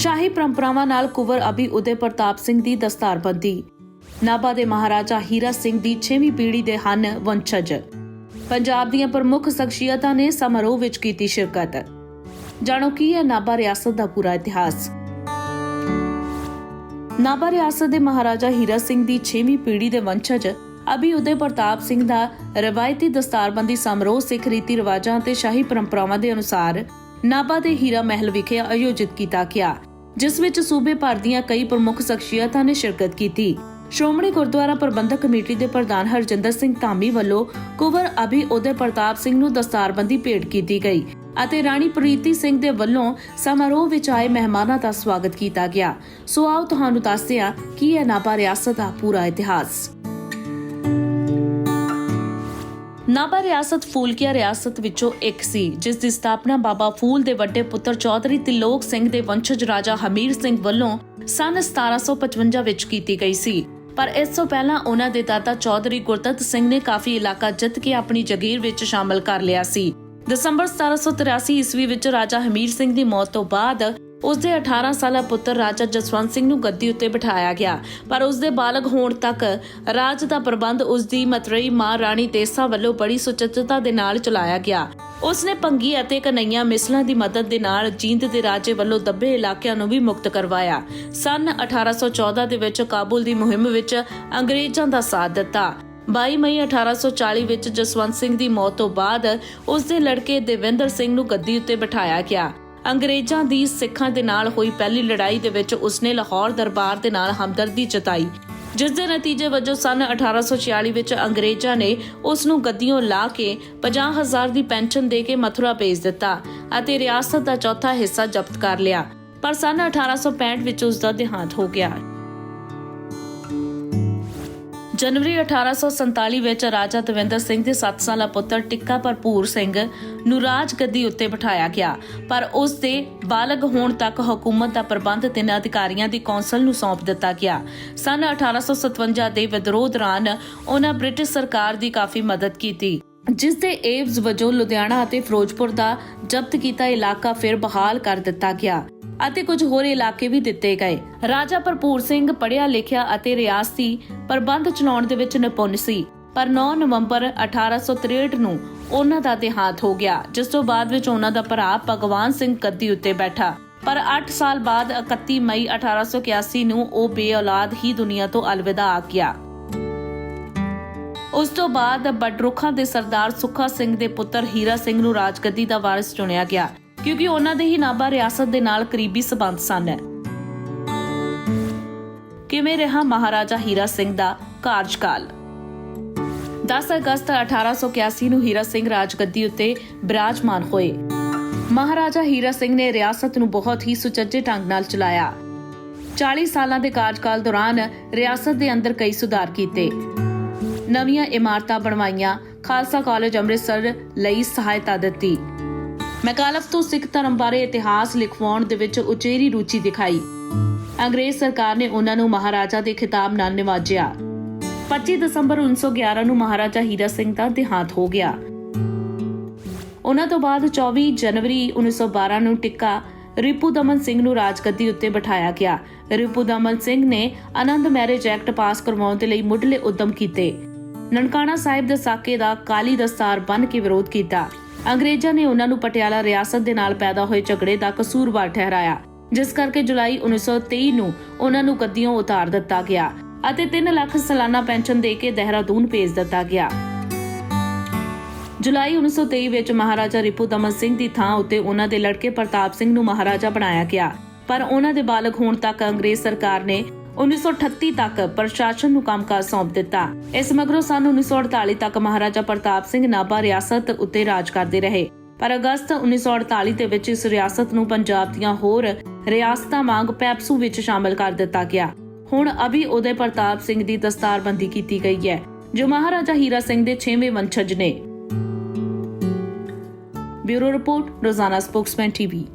ਸ਼ਾਹੀ ਪਰੰਪਰਾਵਾਂ ਨਾਲ ਕੁਵਰ ਅਭੀ ਉਦੇ ਪ੍ਰਤਾਪ ਸਿੰਘ ਦੀ ਦਸਤਾਰਬੰਦੀ। ਨਾਭਾ ਦੇ ਮਹਾਰਾਜਾ ਹੀਰਾ ਸਿੰਘ ਦੀ 6ਵੀਂ ਪੀੜ੍ਹੀ ਦੇ ਹਨ ਵੰਸ਼ਜ। ਪੰਜਾਬ ਦੀਆਂ ਪ੍ਰਮੁੱਖ ਸ਼ਖਸੀਅਤਾਂ ਨੇ ਸਮਾਰੋਹ ਵਿੱਚ ਕੀਤੀ ਸ਼ਿਰਕਤ। ਜਾਣੋ ਕੀ ਹੈ ਨਾਭਾ ਰਿਆਸਤ ਦਾ ਪੂਰਾ ਇਤਿਹਾਸ? ਨਾਭਾ ਰਿਆਸਤ ਦੇ ਮਹਾਰਾਜਾ ਹੀਰਾ ਸਿੰਘ ਦੀ 6ਵੀਂ ਪੀੜ੍ਹੀ ਦੇ ਵੰਸ਼ਜ ਅਭੀ ਉਦੇ ਪ੍ਰਤਾਪ ਸਿੰਘ ਦਾ ਰਵਾਇਤੀ ਦਸਤਾਰਬੰਦੀ ਸਮਾਰੋਹ ਸਿੱਖ ਰੀਤੀ ਰਿਵਾਜਾਂ ਅਤੇ ਸ਼ਾਹੀ ਪਰੰਪਰਾਵਾਂ ਦੇ ਅਨੁਸਾਰ ਨਾਭਾ ਦੇ ਹੀਰਾ ਮਹਿਲ ਵਿਖੇ ਆਯੋਜਿਤ ਕੀਤਾ ਗਿਆ। ਜਿਸ ਵਿੱਚ ਸੂਬੇ ਭਰ ਦੀਆਂ ਕਈ ਪ੍ਰਮੁੱਖ ਸ਼ਖਸੀਅਤਾਂ ਨੇ ਸ਼ਿਰਕਤ ਕੀਤੀ। ਸ਼੍ਰੋਮਣੀ ਗੁਰਦੁਆਰਾ ਪ੍ਰਬੰਧਕ ਕਮੇਟੀ ਦੇ ਪ੍ਰਧਾਨ ਹਰਜਿੰਦਰ ਸਿੰਘ ਧਾਮੀ ਵੱਲੋਂ ਕੁਵਰ ਅਭੀ ਉਦੇ ਪ੍ਰਤਾਪ ਸਿੰਘ ਨੂੰ ਦਸਤਾਰਬੰਦੀ ਭੇਟ ਕੀਤੀ ਗਈ ਅਤੇ ਰਾਣੀ ਪ੍ਰੀਤੀ ਸਿੰਘ ਦੇ ਵੱਲੋਂ ਸਮਾਰੋਹ ਵਿੱਚ ਆਏ ਮਹਿਮਾਨਾਂ ਦਾ ਸਵਾਗਤ ਕੀਤਾ ਗਿਆ। ਸੋ ਆਓ ਤੁਹਾਨੂੰ ਦੱਸਦੇ ਹਾਂ ਕੀ ਹੈ ਨਾਭਾ ਰਿਆਸਤ ਦਾ ਪੂਰਾ ਇਤਿਹਾਸ। ਨਾਭਾ ਰਿਆਸਤ ਫੂਲਕੀਆ ਰਿਆਸਤ ਵਿੱਚੋਂ ਇੱਕ ਸੀ, ਜਿਸ ਦੀ ਸਥਾਪਨਾ ਬਾਬਾ ਫੂਲ ਦੇ ਵੱਡੇ ਪੁੱਤਰ ਚੌਧਰੀ ਤਿਲੋਕ ਸਿੰਘ ਦੇ ਵੰਸ਼ਜ ਰਾਜਾ ਹਮੀਰ ਸਿੰਘ ਵੱਲੋਂ ਸਨ 1755 ਵਿੱਚ ਕੀਤੀ ਗਈ ਸੀ। ਪਰ ਇਸ ਤੋਂ ਪਹਿਲਾਂ ਉਹਨਾਂ ਦੇ ਦਾਦਾ ਚੌਧਰੀ ਗੁਰਦਤ ਸਿੰਘ ਨੇ ਕਾਫੀ ਇਲਾਕਾ ਜਿੱਤ ਕੇ ਆਪਣੀ ਜਗੀਰ ਵਿੱਚ ਸ਼ਾਮਲ ਕਰ ਲਿਆ ਸੀ। ਦਸੰਬਰ 1783 ਈਸਵੀ ਵਿੱਚ ਰਾਜਾ ਹਮੀਰ ਸਿੰਘ ਦੀ ਮੌਤ ਤੋਂ ਬਾਅਦ ਉਸ ਦੇ 18 ਸਾਲਾ ਪੁੱਤਰ ਰਾਜਾ ਜਸਵੰਤ ਸਿੰਘ ਨੂੰ ਗੱਦੀ ਉੱਤੇ ਬਿਠਾਇਆ ਗਿਆ। ਪਰ ਉਸ ਦੇ ਬਾਲਗ ਹੋਣ ਤੱਕ ਰਾਜ ਦਾ ਪ੍ਰਬੰਧ ਉਸ ਦੀ ਮਤਰੇਈ ਮਾਂ ਰਾਣੀ ਤੇਸਾ ਵੱਲੋਂ ਬੜੀ ਸੁਚੱਜਤਾ ਦੇ ਨਾਲ ਚਲਾਇਆ ਗਿਆ। ਉਸ ਨੇ ਭੰਗੀ ਅਤੇ ਕਨਈਆ ਮਿਸਲਾਂ ਦੀ ਮਦਦ ਦੇ ਨਾਲ ਜੀਂਦ ਦੇ ਰਾਜੇ ਵੱਲੋਂ ਦੱਬੇ ਇਲਾਕਿਆਂ ਨੂੰ ਵੀ ਮੁਕਤ ਕਰਵਾਇਆ। ਸਨ 1814 ਦੇ ਵਿੱਚ ਕਾਬੁਲ ਦੀ ਮੁਹਿੰਮ ਵਿੱਚ ਅੰਗਰੇਜ਼ਾਂ ਦਾ ਸਾਥ ਦਿੱਤਾ। 22 ਮਈ 1840 ਵਿੱਚ ਜਸਵੰਤ ਸਿੰਘ ਦੀ ਮੌਤ ਤੋਂ ਬਾਅਦ ਉਸ ਦੇ ਲੜਕੇ ਦੇਵਿੰਦਰ ਸਿੰਘ ਨੂੰ ਗੱਦੀ ਉੱਤੇ ਬਿਠਾਇਆ ਗਿਆ। ਅੰਗਰੇਜ਼ਾਂ ਦੀ ਸਿੱਖਾਂ ਦੇ ਨਾਲ ਹੋਈ ਪਹਿਲੀ ਲੜਾਈ ਦੇ ਵਿੱਚ ਉਸਨੇ ਲਾਹੌਰ ਦਰਬਾਰ ਦੇ ਨਾਲ ਹਮਦਰਦੀ ਜਤਾਈ। ਜਿਸ ਦੇ ਨਤੀਜੇ ਵਜੋਂ ਸਨ 1846 ਵਿੱਚ ਅੰਗਰੇਜ਼ਾਂ ਨੇ ਉਸ ਨੂੰ ਗੱਦੀੋਂ ਲਾ ਕੇ 50000 ਦੀ ਪੈਨਸ਼ਨ ਦੇ ਕੇ ਮਥੁਰਾ ਭੇਜ ਦਿੱਤਾ ਅਤੇ ਰਿਆਸਤ ਦਾ ਚੌਥਾ ਹਿੱਸਾ ਜ਼ਬਤ ਕਰ ਲਿਆ। ਪਰ ਸਨ 1865 ਵਿੱਚ ਉਸ ਦਾ ਦੇਹਾਂਤ ਹੋ ਗਿਆ। ਜਨਵਰੀ 1847 ਵਿੱਚ ਰਾਜਾ ਦਵਿੰਦਰ ਸਿੰਘ ਦੇ 7 ਸਾਲਾ ਪੁੱਤਰ ਟਿੱਕਾ ਭਰਪੂਰ ਸਿੰਘ ਨੂੰ ਰਾਜ ਗੱਦੀ ਉੱਤੇ ਬਿਠਾਇਆ ਗਿਆ, ਪਰ ਉਸ ਦੇ ਬਾਲਗ ਹੋਣ ਤੱਕ ਹਕੂਮਤ ਦਾ ਪ੍ਰਬੰਧ ਤਿੰਨ ਅਧਿਕਾਰੀਆਂ ਦੀ ਕੌਂਸਲ ਨੂੰ ਸੌਂਪ ਦਿੱਤਾ ਗਿਆ। ਸਨ 1857 ਦੇ ਵਿਦਰੋਹ ਦੌਰਾਨ ਉਹਨਾਂ ਬ੍ਰਿਟਿਸ਼ ਸਰਕਾਰ ਦੀ ਕਾਫੀ ਮਦਦ ਕੀਤੀ, ਜਿਸ ਦੇ ਏਵਜ਼ ਵਜੋਂ ਲੁਧਿਆਣਾ ਅਤੇ ਫਿਰੋਜ਼ਪੁਰ ਦਾ ਜ਼ਬਤ ਕੀਤਾ ਇਲਾਕਾ ਫਿਰ ਬਹਾਲ ਕਰ ਦਿੱਤਾ ਗਿਆ। ਅਤੇ ਕੁਝ ਹੋਰ ਇਲਾਕੇ ਵੀ ਦਿੱਤੇ ਗਏ। ਰਾਜਾ ਭਰਪੂਰ ਸਿੰਘ ਪੜ੍ਹਿਆ ਲਿਖਿਆ ਅਤੇ ਰਿਆਸਤੀ ਪ੍ਰਬੰਧ ਚਲਾਉਣ ਦੇ ਵਿੱਚ ਨਿਪੁੰਨ ਸੀ। ਪਰ 9 ਨਵੰਬਰ 1863 ਨੂੰ ਉਹਨਾਂ ਦਾ ਦੇਹਾਂਤ ਹੋ ਗਿਆ, ਜਿਸ ਤੋਂ ਬਾਅਦ ਵਿੱਚ ਉਹਨਾਂ ਦਾ ਭਰਾ ਭਗਵਾਨ ਸਿੰਘ ਗੱਦੀ ਉੱਤੇ ਬੈਠਾ। ਪਰ 8 ਸਾਲ ਬਾਅਦ 31 ਮਈ 1881 ਨੂੰ ਉਹ ਬੇਔਲਾਦ ਹੀ ਦੁਨੀਆ ਤੋਂ ਅਲਵਿਦਾ ਆ ਗਿਆ। ਉਸ ਤੋਂ ਬਾਅਦ ਬਡਰੁੱਖਾਂ ਦੇ ਸਰਦਾਰ ਸੁੱਖਾ ਸਿੰਘ ਦੇ ਪੁੱਤਰ ਹੀਰਾ ਸਿੰਘ ਨੂੰ ਰਾਜਗੱਦੀ ਦਾ ਵਾਰਿਸ ਚੁਣਿਆ ਗਿਆ। ਕਿਉਂਕਿ ਉਹਨਾਂ ਦੇ ਹੀ ਨਾਭਾ ਰਿਆਸਤ ਦੇ ਨਾਲ ਕਰੀਬੀ ਸਬੰਧ ਸਨ। ਕਿਵੇਂ ਰਿਹਾ ਮਹਾਰਾਜਾ ਹੀਰਾ ਸਿੰਘ ਦਾ ਕਾਰਜਕਾਲ? 10 ਅਗਸਤ 1881 ਨੂੰ ਹੀਰਾ ਸਿੰਘ ਰਾਜਗੱਦੀ ਉੱਤੇ ਬਿਰਾਜਮਾਨ ਹੋਏ। ਮਹਾਰਾਜਾ ਹੀਰਾ ਸਿੰਘ ਨੇ ਰਿਆਸਤ ਨੂੰ ਬਹੁਤ ਹੀ ਸੁਚੱਜੇ ਢੰਗ ਨਾਲ ਚਲਾਇਆ। 40 ਸਾਲਾਂ ਦੇ ਕਾਰਜਕਾਲ ਦੌਰਾਨ ਰਿਆਸਤ ਦੇ ਅੰਦਰ ਕਈ ਸੁਧਾਰ ਕੀਤੇ। ਨਵੀਆਂ ਇਮਾਰਤਾਂ ਬਣਵਾਈਆਂ, ਖਾਲਸਾ ਕਾਲਜ ਅੰਮ੍ਰਿਤਸਰ ਲਈ ਸਹਾਇਤਾ ਦਿੱਤੀ। ਮੈਕਾਲਫ ਤੋਂ ਸਿੱਖ ਧਰਮ ਬਾਰੇ ਇਤਿਹਾਸ ਲਿਖਵਾਉਣ ਦੇ ਵਿੱਚ ਉਚੇਰੀ ਰੁਚੀ ਦਿਖਾਈ। ਅੰਗਰੇਜ਼ ਸਰਕਾਰ ਨੇ ਉਹਨਾਂ ਨੂੰ ਮਹਾਰਾਜਾ ਦੇ ਖਿਤਾਬ ਨਾਲ ਨਿਵਾਜਿਆ। 25 ਦਸੰਬਰ 1911 ਨੂੰ ਮਹਾਰਾਜਾ ਹੀਰਾ ਸਿੰਘ ਦਾ ਦੇਹਾਂਤ ਹੋ ਗਿਆ। ਉਹਨਾਂ ਤੋਂ ਬਾਅਦ 24 ਜਨਵਰੀ 1912 ਨੂੰ ਟਿੱਕਾ ਰਿਪੂ ਦਮਨ ਸਿੰਘ ਨੂੰ ਰਾਜਗੱਦੀ ਉੱਤੇ ਬਿਠਾਇਆ ਗਿਆ। ਰਿਪੂ ਦਮਨ ਸਿੰਘ ਨੇ ਆਨੰਦ ਮੈਰਿਜ ਐਕਟ ਪਾਸ ਕਰਵਾਉਣ ਦੇ ਲਈ ਮੁੱਢਲੇ ਉਦਮ ਕੀਤੇ। ਨਨਕਾਣਾ ਸਾਹਿਬ ਦੇ ਸਾਕੇ ਦਾ ਕਾਲੀ ਦਸਤਾਰ ਬੰਨ ਕੇ ਵਿਰੋਧ ਕੀਤਾ। ਅੰਗਰੇਜ਼ਾਂ ਨੇ ਉਹਨਾਂ ਨੂੰ ਪਟਿਆਲਾ ਰਿਆਸਤ ਦੇ ਨਾਲ ਪੈਦਾ ਹੋਏ ਝਗੜੇ ਦਾ ਕਸੂਰਵਾਰ ਠਹਿਰਾਇਆ, ਜਿਸ ਕਰਕੇ ਜੁਲਾਈ 1923 ਨੂੰ ਉਹਨਾਂ ਨੂੰ ਗੱਦੀਆਂ ਉਤਾਰ ਦਿੱਤਾ ਗਿਆ ਅਤੇ 3 ਲੱਖ ਸਾਲਾਨਾ ਪੈਨਸ਼ਨ ਦੇ ਕੇ ਦੇਹਰਾਦੂਨ ਭੇਜ ਦਿੱਤਾ ਗਿਆ। ਜੁਲਾਈ 1923 ਵਿੱਚ ਮਹਾਰਾਜਾ ਰਿਪੂ ਦਮਨ ਸਿੰਘ ਦੀ ਥਾਂ ਉੱਤੇ ਉਹਨਾਂ ਦੇ ਲੜਕੇ ਪ੍ਰਤਾਪ ਸਿੰਘ ਨੂੰ ਮਹਾਰਾਜਾ ਬਣਾਇਆ ਗਿਆ, ਪਰ ਉਹਨਾਂ ਦੇ ਬਾਲਗ ਹੋਣ ਤੱਕ ਅੰਗਰੇਜ਼ ਸਰਕਾਰ ਨੇ 1938 ਤੱਕ ਪ੍ਰਸ਼ਾਸਨ ਨੂੰ ਕੰਮਕਾਜ ਸੌਂਪ ਦਿੱਤਾ। ਇਸ ਮਗਰੋਂ ਸਨ 1948 ਤੱਕ ਮਹਾਰਾਜਾ ਪ੍ਰਤਾਪ ਸਿੰਘ ਨਾਭਾ ਰਿਆਸਤ ਉੱਤੇ ਰਾਜ ਕਰਦੇ ਰਹੇ। ਪਰ ਅਗਸਤ 1948 ਦੇ ਵਿੱਚ ਇਸ ਰਿਆਸਤ ਨੂੰ ਪੰਜਾਬ ਦੀਆਂ ਹੋਰ ਰਿਆਸਤਾਂ ਵਾਂਗ ਪੈਪਸੂ ਵਿੱਚ ਸ਼ਾਮਲ ਕਰ ਦਿੱਤਾ ਗਿਆ। ਹੁਣ ਅਭੀ ਉਦੇ ਪ੍ਰਤਾਪ ਸਿੰਘ ਦੀ ਦਸਤਾਰਬੰਦੀ ਕੀਤੀ ਗਈ ਹੈ, ਜੋ ਮਹਾਰਾਜਾ ਹੀਰਾ ਸਿੰਘ ਦੇ 6ਵੇਂ ਵੰਸ਼ਜ ਨੇ। Bureau report, Rozana spokesman TV.